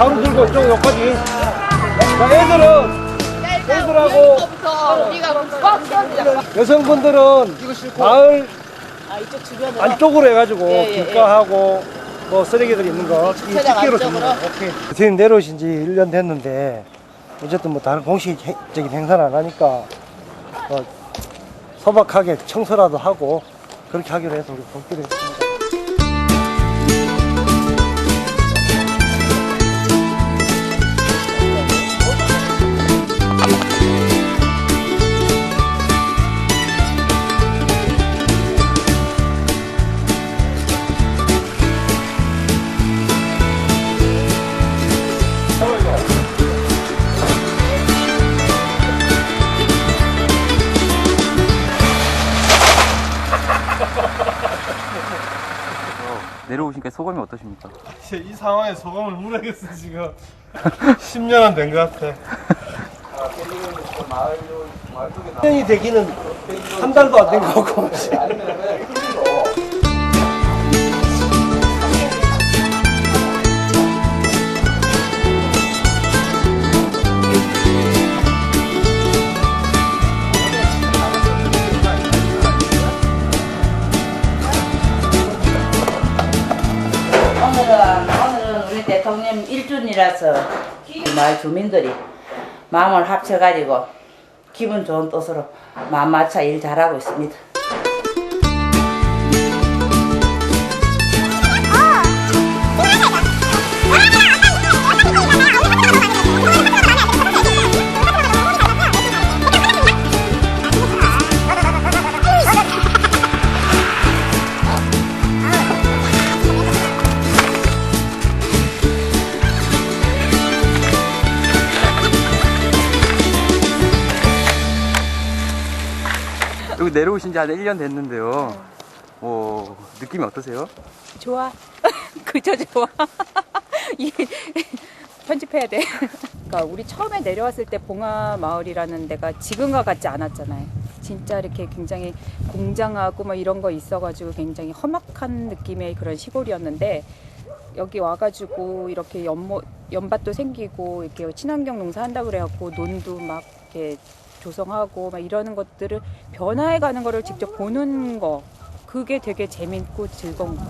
가로 들고 이쪽 여기까지. 자, 애들은 애들하고 여성분들은 마을 안쪽으로 해가지고 길가하고 뭐 쓰레기들 있는 거이 집게로 줍니다. 오케이. 선생님 내려오신 지 1년 됐는데 어쨌든 뭐 다른 공식적인 행사는 안 하니까 어, 소박하게 청소라도 하고 그렇게 하기로 해서 우리 복귀를 했습니다. 내려오시니까 소감이 어떠십니까? 이 상황에 소감을 모르겠어 지금 10년은 된 것 같아. 10년이 되기는 한 달도 안된 거고. 우리 대통령 일준이라서 마을 주민들이 마음을 합쳐가지고 기분 좋은 뜻으로 맞춰 일 잘하고 있습니다. 여기 내려오신 지 한 1년 됐는데요. 뭐 느낌이 어떠세요? 좋아. 그저 좋아. 이 편집해야 돼. 그러니까 우리 처음에 내려왔을 때 봉화 마을이라는 데가 지금과 같지 않았잖아요. 진짜 이렇게 굉장히 공장하고 뭐 이런 거 있어가지고 굉장히 험악한 느낌의 그런 시골이었는데 여기 와가지고 이렇게 연못 연밭도 생기고 이렇게 친환경 농사 한다 그래갖고 논도 막 이렇게 조성하고 막 이러는 것들을 변화해가는 거를 직접 보는 거 그게 되게 재밌고 즐거운 거.